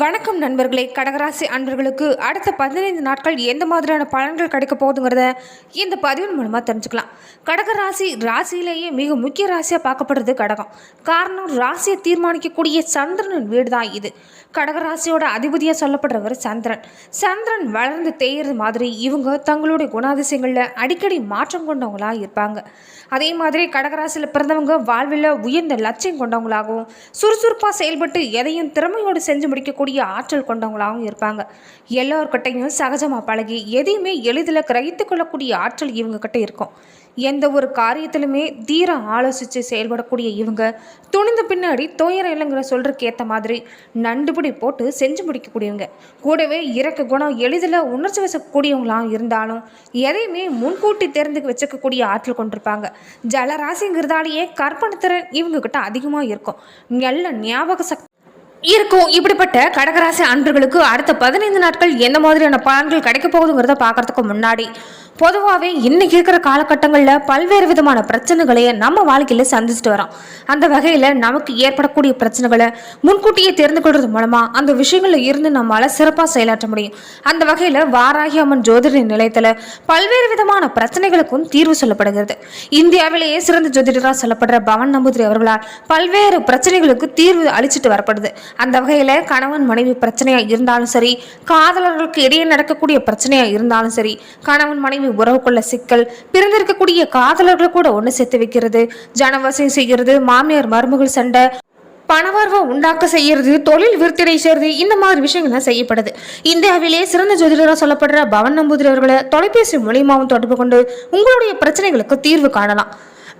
வணக்கம் நண்பர்களே. கடகராசி அன்பர்களுக்கு அடுத்த பதினைந்து நாட்கள் எந்த மாதிரியான பலன்கள் கிடைக்க போகுதுங்கிறத இந்த பதிவின் மூலமாக தெரிஞ்சுக்கலாம். கடகராசி ராசியிலேயே மிக முக்கிய ராசியாக பார்க்கப்படுறது கடகம். காரணம் ராசியை தீர்மானிக்கக்கூடிய சந்திரனின் வீடு தான் இது. கடகராசியோட அதிபதியாக சொல்லப்படுறவர் சந்திரன். சந்திரன் வளர்ந்து தேயிறது மாதிரி இவங்க தங்களுடைய குணாதிசயங்களில் அடிக்கடி மாற்றம் கொண்டவங்களாக இருப்பாங்க. அதே மாதிரி கடகராசியில் பிறந்தவங்க வாழ்வில் உயர்ந்த லட்சியம் கொண்டவங்களாகவும் சுறுசுறுப்பாக செயல்பட்டு எதையும் திறமையோடு செஞ்சு முடிக்கக்கூடிய ஆற்றல் கொண்டவங்களாகவும் இருப்பாங்க. எல்லோருக்கிட்டையும் சகஜமாக பழகி எதையுமே எளிதில் கிரகித்து கொள்ளக்கூடிய ஆற்றல் இவங்கக்கிட்ட இருக்கும். எந்த ஒரு காரியத்திலுமே தீரம் ஆலோசித்து செயல்படக்கூடிய இவங்க. துணிந்த பின்னாடி துயரம் இல்லைங்கிற சொல்கிறக்கு ஏற்ற மாதிரி நண்டுபிடி போட்டு செஞ்சு முடிக்கக்கூடியவங்க. கூடவே இறக்க குணம் எளிதில் உணர்ச்சி வசக்கூடியவங்களாம் இருந்தாலும் எதையுமே முன்கூட்டி தெரிந்து வச்சுக்கக்கூடிய ஆற்றல் கொண்டிருப்பாங்க. ஜலராசிங்கிறதாலேயே கற்பணத்திறன் இவங்கக்கிட்ட அதிகமாக இருக்கும். நல்ல ஞாபக சக்தி இருக்கும். இப்படிப்பட்ட கடகராசி அன்பர்களுக்கு அடுத்த பதினைந்து நாட்கள் எந்த மாதிரியான பலன்கள் கிடைக்க போகுதுங்கிறத பார்க்கறதுக்கு முன்னாடி பொதுவாகவே இன்னைக்கு இருக்கிற காலகட்டங்களில் பல்வேறு விதமான பிரச்சனைகளை நம்ம வாழ்க்கையில் சந்திச்சுட்டு வரோம். அந்த வகையில் நமக்கு ஏற்படக்கூடிய பிரச்சனைகளை முன்கூட்டியே தெரிந்து கொள்றது மூலமாக அந்த விஷயங்களில் இருந்து நம்மளால் சிறப்பாக செயலாற்ற முடியும். அந்த வகையில் வாராகி அம்மன் ஜோதிட நிலையத்தில் பல்வேறு விதமான பிரச்சனைகளுக்கும் தீர்வு சொல்லப்படுகிறது. இந்தியாவிலேயே சிறந்த ஜோதிடராக சொல்லப்படுற பவன் நம்பூதிரி அவர்களால் பல்வேறு பிரச்சனைகளுக்கு தீர்வு அளிச்சிட்டு வரப்படுது. அந்த வகையில் கணவன் மனைவி பிரச்சனையாக இருந்தாலும் சரி காதலர்களுக்கு இடையே நடக்கக்கூடிய பிரச்சனையாக இருந்தாலும் சரி கணவன் மனைவி மனைவி உறவுக்குள்ள சிக்கல் பிறந்திருக்கக்கூடிய காதலர்கள் கூட ஒன்று சேர்த்து வைக்கிறது ஜனவசியம் செய்கிறது மாமியார் மருமகள் சண்டை பணவரவை உண்டாக்க செய்யறது தொழில் விருத்தினை செய்யறது இந்த மாதிரி விஷயங்கள்லாம் செய்யப்படுது. இந்தியாவிலேயே சிறந்த ஜோதிடராக சொல்லப்படுற பவன் நம்பூதிரி அவர்களை தொலைபேசி மூலியமாகவும் தொடர்பு கொண்டு உங்களுடைய பிரச்சனைகளுக்கு தீர்வு காணலாம்.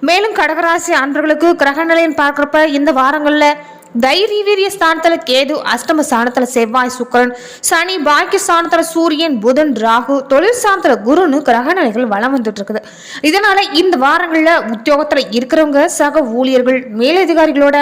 மேலும் கடகராசி அன்பர்களுக்கு கிரக நிலையம் பார்க்குறப்ப இந்த வாரங்களில் தைரிய வீரிய ஸ்தானத்துல கேது அஷ்டம ஸ்தானத்துல செவ்வாய் சுக்கரன் சனி பாக்கிய ஸ்தானத்துல சூரியன் புதன் ராகு தொழில் ஸ்தானத்துல குருன்னு கிரக நிலைகள் வளம் வந்துட்டு இருக்குது. இதனால இந்த வாரங்கள்ல உத்தியோகத்துல இருக்கிறவங்க சக ஊழியர்கள் மேலதிகாரிகளோட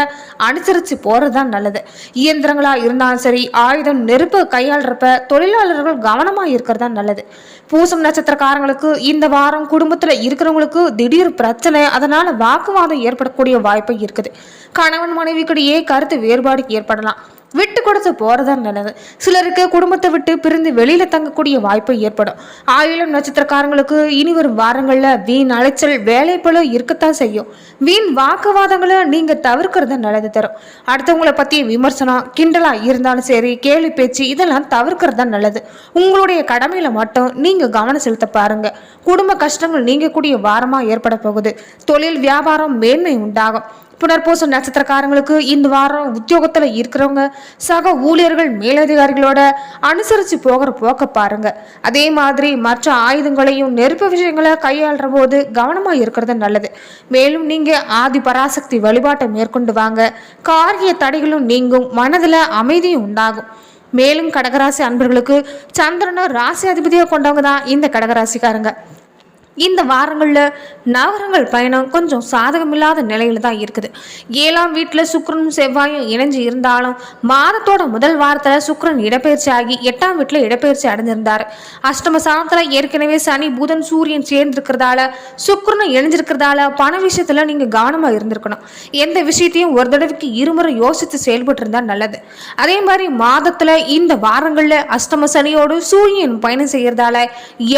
அனுசரிச்சு போறதுதான் நல்லது. இயந்திரங்களா இருந்தாலும் சரி ஆயுதம் நெருப்பு கையாளுறப்ப தொழிலாளர்கள் கவனமா இருக்கிறது தான் நல்லது. பூசம் நட்சத்திரக்காரங்களுக்கு இந்த வாரம் குடும்பத்துல இருக்கிறவங்களுக்கு திடீர் பிரச்சனை அதனால வாக்குவாதம் ஏற்படக்கூடிய வாய்ப்பு இருக்குது. கணவன் மனைவிக்கிடையே கருத்து வேறுபாடு ஏற்படலாம். விட்டு கொடுத்து போறதா நல்லது. சிலருக்கு குடும்பத்தை விட்டு பிரிந்து வெளியில தங்கக்கூடிய வாய்ப்பு ஏற்படும். ஆயிரம் நட்சத்திரக்காரங்களுக்கு இனி வரும் வாரங்கள்ல வீண் அலைச்சல் வேலைப்பளு இருக்கத்தான் செய்யும். வீண் வாக்குவாதங்களை நீங்க தவிர்க்கிறது நல்லது தரும். அடுத்தவங்களை பத்திய விமர்சனம் கிண்டலா இருந்தாலும் சரி கேலி பேச்சு இதெல்லாம் தவிர்க்கிறது தான் நல்லது. உங்களுடைய கடமையில மட்டும் நீங்க கவனம் செலுத்த பாருங்க. குடும்ப கஷ்டங்கள் நீங்கக்கூடிய வாரமா ஏற்பட போகுது. தொழில் வியாபாரம் மேன்மை உண்டாகும். புனர்பூச நட்சத்திரக்காரங்களுக்கு இந்த வாரம் உத்தியோகத்துல இருக்கிறவங்க சக ஊழியர்கள் மேலதிகாரிகளோட அனுசரிச்சு போகிற போக்க பாருங்க. அதே மாதிரி மற்ற ஆயுதங்களையும் நெருப்பு விஷயங்களை கையாளுற போது கவனமா இருக்கிறது நல்லது. மேலும் நீங்க ஆதி பராசக்தி வழிபாட்டை மேற்கொண்டு வாங்க. காரிய தடைகளும் நீங்கும் மனதுல அமைதியும் உண்டாகும். மேலும் கடகராசி அன்பர்களுக்கு சந்திரனும் ராசி அதிபதியாக கொண்டவங்க தான் இந்த கடகராசிக்காரங்க. இந்த வாரங்களில் நவரங்கள் பயணம் கொஞ்சம் சாதகமில்லாத நிலையில தான் இருக்குது. ஏழாம் வீட்டில் சுக்கரனும் செவ்வாயும் இணைஞ்சு இருந்தாலும் மாதத்தோட முதல் வாரத்தில் சுக்கரன் இடப்பெயர்ச்சி ஆகி எட்டாம் வீட்டில் இடப்பெயர்ச்சி அடைஞ்சிருந்தார் அஷ்டம சாணத்தில் ஏற்கனவே சனி புதன் சூரியன் சேர்ந்திருக்கிறதால சுக்கிரனும் இணைஞ்சிருக்கிறதால பண விஷயத்தில் நீங்கள் கவனமாக இருந்திருக்கணும். எந்த விஷயத்தையும் ஒரு தடவைக்கு இருமுறை யோசித்து செயல்பட்டு இருந்தால் நல்லது. அதே மாதிரி மாதத்தில் இந்த வாரங்களில் அஷ்டம சனியோடு சூரியன் பயணம் செய்கிறதால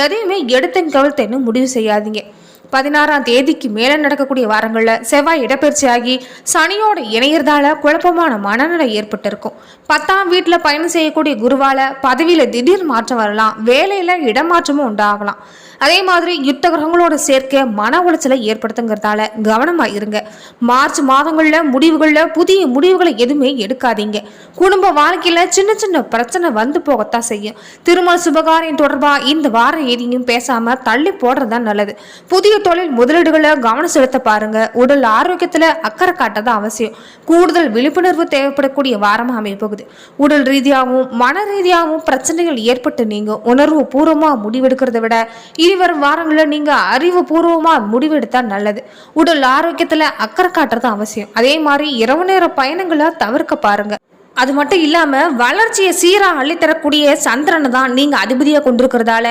எதையுமே எடுத்தன் கவிழ்த்தேன்னு முடிவு செய்யாதீங்க. பதினாறாம் தேதிக்கு மேலே நடக்கக்கூடிய வாரங்களில் செவ்வாய் இடப்பெயர்ச்சியாகி சனியோட இணையறதால குழப்பமான மனநிலை ஏற்பட்டிருக்கும். பத்தாம் வீட்டில் பயணம் செய்யக்கூடிய குருவால பதவியில் திடீர் மாற்றம் வரலாம். வேலையில் இடமாற்றமும் உண்டாகலாம். அதே மாதிரி யுத்த கிரகங்களோட சேர்க்க மன உளைச்சலை ஏற்படுத்துங்கிறதால கவனமா இருங்க. மார்ச் மாதங்களில் முடிவுகளில் புதிய முடிவுகளை எதுவுமே எடுக்காதீங்க. குடும்ப வாழ்க்கையில் சின்ன சின்ன பிரச்சனை வந்து போகத்தான் செய்யும். திருமண சுபகாரியம் தொடர்பாக இந்த வாரம் எதையும் பேசாம தள்ளி போடுறது தான் நல்லது. புதிய தொழில் முதலீடுகளை கவனம் செலுத்த பாருங்க. உடல் ஆரோக்கியத்தில் அக்கறை காட்டதான் அவசியம். கூடுதல் விழிப்புணர்வு தேவைப்படக்கூடிய வாரமாக அமைய போகுது உடல் ரீதியாகவும் மன ரீதியாகவும் பிரச்சனைகள் ஏற்பட்டு நீங்க உணர்வு பூர்வமாக முடிவெடுக்கிறத விட இது வரும் வாரங்களில் நீங்க அறிவுபூர்வமாக முடிவெடுத்தால் நல்லது. உடல் ஆரோக்கியத்தில் அக்கறை காட்டுறது அவசியம். அதே மாதிரி இரவு நேர பயணங்களை தவிர்க்க பாருங்க. அது மட்டும் இல்லாமல் வளர்ச்சியை சீராக அள்ளித்தரக்கூடிய சந்திரனை தான் நீங்கள் அதிபதியாக கொண்டிருக்கிறதால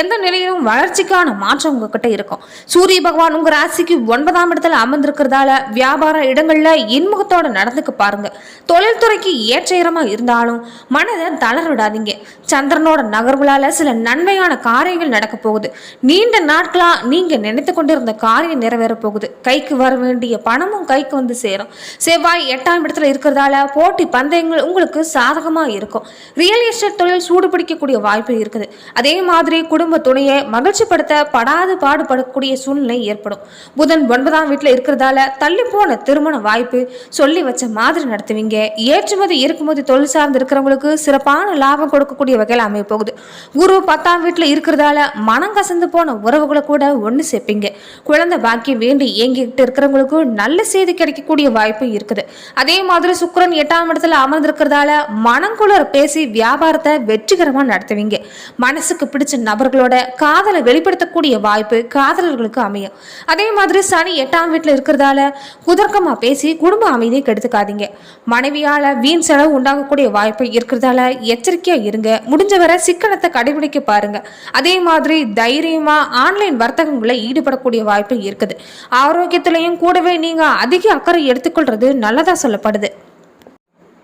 எந்த நிலையிலும் வளர்ச்சிக்கான மாற்றம் உங்ககிட்ட இருக்கும். சூரிய பகவான் உங்கள் ராசிக்கு ஒன்பதாம் இடத்துல அமர்ந்திருக்கிறதால வியாபார இடங்களில் இன்முகத்தோட நடந்துக்க பாருங்க. தொழில்துறைக்கு ஏற்ற இருந்தாலும் மனதை தளர விடாதீங்க. சந்திரனோட நகர்வுகளால் சில நன்மையான காரியங்கள் நடக்க போகுது. நீண்ட நாட்களாக நீங்கள் நினைத்து கொண்டிருந்த காரியம் நிறைவேற போகுது. கைக்கு வர வேண்டிய பணமும் கைக்கு வந்து சேரும். செவ்வாய் எட்டாம் இடத்துல இருக்கிறதால போட்டி பந்தயங்கள் உங்களுக்கு சாதகமாக இருக்கும். ரியல் எஸ்டேட் தொழில் சூடு பிடிக்கக்கூடிய வாய்ப்பு இருக்குது. அதே மாதிரி குடும்ப துணையை மகிழ்ச்சிப்படுத்த படாது பாடுபடக்கூடிய சூழ்நிலை ஏற்படும். புதன் ஒன்பதாம் வீட்டில் இருக்கிறதால தள்ளி போன திருமண வாய்ப்பு சொல்லி வச்ச மாதிரி நடத்துவீங்க. ஏற்றுமதி இருக்கும்போது தொழில் சார்ந்து இருக்கிறவங்களுக்கு சிறப்பான லாபம் கொடுக்கக்கூடிய வகையில் அமைய போகுது. குரு பத்தாம் வீட்டில் இருக்கிறதால மனம் கசந்து போன உறவுகளை கூட ஒன்று சேர்ப்பீங்க. குழந்தை பாக்கியம் வேண்டி ஏங்கிக்கிட்டு இருக்கிறவங்களுக்கு நல்ல செய்தி கிடைக்கக்கூடிய வாய்ப்பு இருக்குது. அதே மாதிரி சுக்கிரன் எட்டாம் இடத்துல அமர்ந்திருக்கிறதால மனங்குளர் பேசி வியாபாரத்தை வெற்றிகரமாக நடத்துவீங்க. மனசுக்கு பிடிச்ச நபர்களோட காதலை வெளிப்படுத்தக்கூடிய வாய்ப்பு காதலர்களுக்கு அமையும். அதே மாதிரி சனி எட்டாம் வீட்டில் இருக்கிறதால குதர்க்கமாக பேசி குடும்ப அமைதியை கெடுத்துக்காதீங்க. மனைவியால் வீண் செலவு உண்டாகக்கூடிய வாய்ப்பு இருக்கிறதால எச்சரிக்கையாக இருங்க. முடிஞ்சவரை சிக்கனத்தை கடைபிடிக்க பாருங்க. அதே மாதிரி தைரியமாக ஆன்லைன் வர்த்தகங்களில் ஈடுபடக்கூடிய வாய்ப்பு இருக்குது. ஆரோக்கியத்திலையும் கூடவே நீங்கள் அதிக அக்கறை எடுத்துக்கொள்வது நல்லதாக சொல்லப்படுது.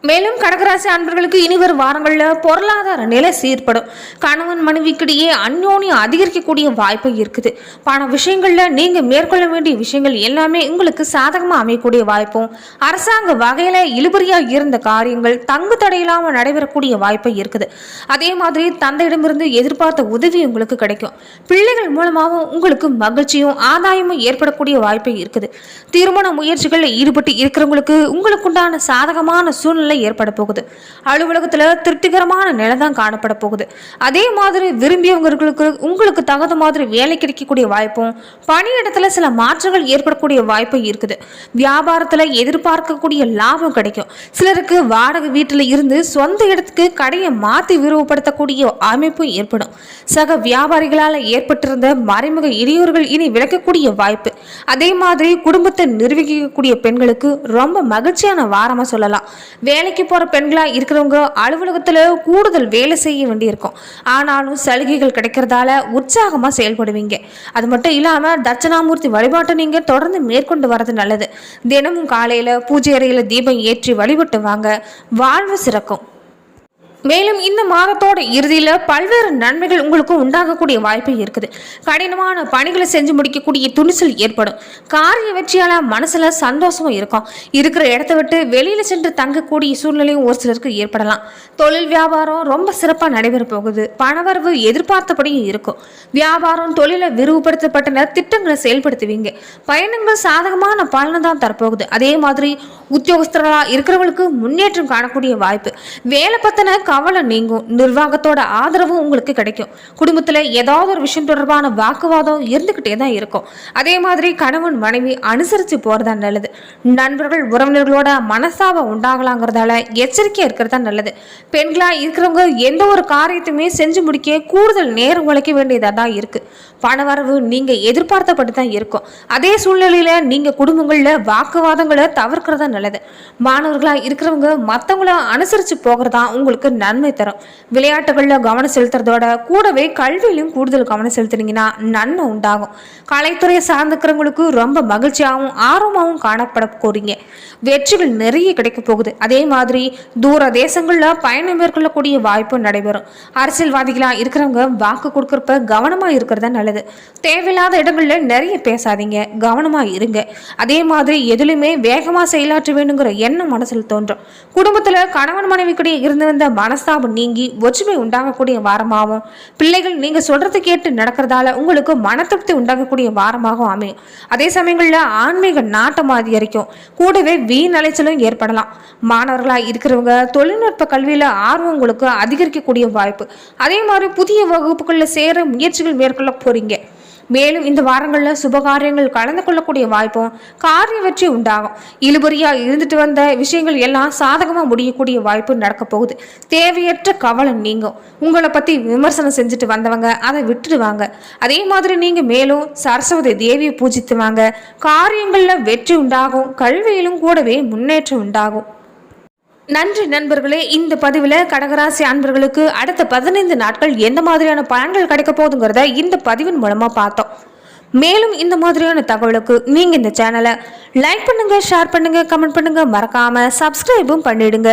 மேலும் கடகராசி அன்பர்களுக்கு இனி வரும் வாரங்களில் பொருளாதார நிலை சீர்படும். கணவன் மனைவிக்கிடையே அந்யோன்யம் அதிகரிக்கக்கூடிய வாய்ப்பு இருக்குது. பண விஷயங்களில் நீங்கள் மேற்கொள்ள வேண்டிய விஷயங்கள் எல்லாமே உங்களுக்கு சாதகமாக அமையக்கூடிய வாய்ப்பும் அரசாங்க வகையில் இழுபறியாக இருந்த காரியங்கள் தங்கு தடையில்லாமல் நடைபெறக்கூடிய வாய்ப்பு இருக்குது. அதே மாதிரி தந்தையிடமிருந்து எதிர்பார்த்த உதவி உங்களுக்கு கிடைக்கும். பிள்ளைகள் மூலமாகவும் உங்களுக்கு மகிழ்ச்சியும் ஆதாயமும் ஏற்படக்கூடிய வாய்ப்பு இருக்குது. திருமண முயற்சிகளில் ஈடுபட்டு இருக்கிறவங்களுக்கு உங்களுக்குண்டான சாதகமான சூழ்நிலை சூழ்நிலை ஏற்பட போகுது. அலுவலகத்தில் திருப்திகரமான நிலை தான் காணப்பட போகுது. அதே மாதிரி விரும்பியவங்களுக்கு உங்களுக்கு தகுந்த மாதிரி வேலை கிடைக்கக்கூடிய வாய்ப்பும் பணியிடத்தில் சில மாற்றங்கள் ஏற்படக்கூடிய வாய்ப்பும் இருக்குது. வியாபாரத்தில் எதிர்பார்க்கக்கூடிய லாபம் கிடைக்கும். சிலருக்கு வாடகை வீட்டில் இருந்து சொந்த இடத்துக்கு கடையை மாற்றி விரிவுபடுத்தக்கூடிய அமைப்பும் ஏற்படும். சக வியாபாரிகளால் ஏற்பட்டிருந்த மறைமுக இடையூறுகள் இனி விளக்கக்கூடிய வாய்ப்பு. அதே மாதிரி குடும்பத்தை நிர்வகிக்கக்கூடிய பெண்களுக்கு ரொம்ப மகிழ்ச்சியான வாரமாக சொல்லலாம். வேலைக்கு போகிற பெண்களாக இருக்கிறவங்க அலுவலகத்தில் கூடுதல் வேலை செய்ய வேண்டியிருக்கும். ஆனாலும் சலுகைகள் கிடைக்கிறதால உற்சாகமாக செயல்படுவீங்க. அது மட்டும் இல்லாமல் தட்சணாமூர்த்தி வழிபாட்டை நீங்கள் தொடர்ந்து மேற்கொண்டு வரது நல்லது. தினமும் காலையில் பூஜை அறையில் தீபம் ஏற்றி வழிபட்டு வாங்க. வாழ்வு சிறக்கும். மேலும் இந்த மாதத்தோட இறுதியில் பல்வேறு நன்மைகள் உங்களுக்கு உண்டாகக்கூடிய வாய்ப்பு இருக்குது. கடினமான பணிகளை செஞ்சு முடிக்கக்கூடிய துணிச்சல் ஏற்படும். காரிய வெற்றியால் மனசில் சந்தோஷமும் இருக்கும். இருக்கிற இடத்த விட்டு வெளியில் சென்று தங்கக்கூடிய சூழ்நிலையும் ஒரு சிலருக்கு ஏற்படலாம். தொழில் வியாபாரம் ரொம்ப சிறப்பாக நடைபெற போகுது. பணவரவு எதிர்பார்த்தபடியும் இருக்கும். வியாபாரம் தொழிலை விரிவுபடுத்தப்பட்ட திட்டங்களை செயல்படுத்துவீங்க. பயணங்கள் சாதகமான பலனை தான் தரப்போகுது. அதே மாதிரி உத்தியோகஸ்தர்களாக இருக்கிறவங்களுக்கு முன்னேற்றம் காணக்கூடிய வாய்ப்பு. வேலை பற்றின கவலை நீங்கும். நிர்வாகத்தோட ஆதரவும் உங்களுக்கு கிடைக்கும். குடும்பத்தில் ஏதாவது ஒரு விஷயம் தொடர்பான வாக்குவாதம் இருந்துக்கிட்டே தான் இருக்கும். அதே மாதிரி கணவன் மனைவி அனுசரித்து போகிறதா நல்லது. நண்பர்கள் உறவினர்களோட மனசாவை உண்டாகலாங்கிறதால எச்சரிக்கையாக இருக்கிறது தான் நல்லது. பெண்களாக இருக்கிறவங்க எந்த ஒரு காரியத்தையுமே செஞ்சு முடிக்க கூடுதல் நேரம் உழைக்க வேண்டியதாக தான் இருக்குது பணவரவு நீங்கள் எதிர்பார்த்தப்பட்டு தான் இருக்கும். அதே சூழ்நிலையில் நீங்கள் குடும்பங்களில் வாக்குவாதங்களை தவிர்க்கிறதா நல்லது. மாணவர்களாக இருக்கிறவங்க மற்றவங்கள அனுசரித்து போகிறதா உங்களுக்கு நன்மை தரும். விளையாட்டுகளில் கவனம் செலுத்துறதோட கூடவே கல்வியிலையும் கூடுதல் கவனம் செலுத்துனீங்கன்னா நன்மை உண்டாகும். கலைத்துறையை சார்ந்துக்கிறவங்களுக்கு ரொம்ப மகிழ்ச்சியாகவும் ஆர்வமாகவும் காணப்பட போறீங்க. வெற்றிகள் நிறைய கிடைக்க போகுது. அதே மாதிரி தூர தேசங்களில் பயணம் மேற்கொள்ளக்கூடிய வாய்ப்பு நடைபெறும். அரசியல்வாதிகளாக இருக்கிறவங்க வாக்கு கொடுக்குறப்ப கவனமாக இருக்கிறதா நல்லது. தேவையில்லாத இடங்களில் நிறைய பேசாதீங்க. கவனமாக இருங்க. அதே மாதிரி எதுலையுமே வேகமாக செயலாற்ற வேண்டுங்கிற எண்ணம் மனசில் தோன்றும். குடும்பத்தில் கணவன் மனைவிக்கிடையே இருந்து வந்த மனஸ்தாபம் நீங்கி ஒற்றுமை உண்டாகக்கூடிய வாரமாகவும் பிள்ளைகள் நீங்கள் சொல்றது கேட்டு நடக்கிறதால உங்களுக்கு மன திருப்தி உண்டாகக்கூடிய வாரமாகவும் அமையும். அதே சமயங்களில் ஆன்மீக நாட்டம் அதிகரிக்கும். கூடவே வீண் அலைச்சலும் ஏற்படலாம். மாணவர்களாக இருக்கிறவங்க தொழில்நுட்ப கல்வியில் ஆர்வம் உங்களுக்கு அதிகரிக்கக்கூடிய வாய்ப்பு. அதே மாதிரி புதிய வகுப்புகளில் சேர முயற்சிகள் மேற்கொள்ள போகிறீங்க மேலும் இந்த வாரங்களில் சுபகாரியங்கள் கலந்து கொள்ளக்கூடிய வாய்ப்பும் காரிய வெற்றி உண்டாகும். இழுபறியாக இருந்துட்டு வந்த விஷயங்கள் எல்லாம் சாதகமாக முடியக்கூடிய வாய்ப்பு நடக்க போகுது. தேவையற்ற கவலை நீங்கும். உங்களை பற்றி விமர்சனம் செஞ்சுட்டு வந்தவங்க அதை விட்டுடுவாங்க. அதே மாதிரி நீங்கள் மேலும் சரஸ்வதி தேவியை பூஜித்துவாங்க காரியங்களில் வெற்றி உண்டாகும். கல்வியிலும் கூடவே முன்னேற்றம் உண்டாகும். நன்றி நண்பர்களே இந்த பதிவில் கடகராசி அன்பர்களுக்கு அடுத்த பதினைந்து நாட்கள் எந்த மாதிரியான பலன்கள் கிடைக்க போகுதுங்கிறத இந்த பதிவின் மூலமாக பார்த்தோம். மேலும் இந்த மாதிரியான தகவலுக்கு நீங்கள் இந்த சேனலை லைக் பண்ணுங்கள் ஷேர் பண்ணுங்கள் கமெண்ட் பண்ணுங்கள் மறக்காமல் சப்ஸ்கிரைபும் பண்ணிடுங்க.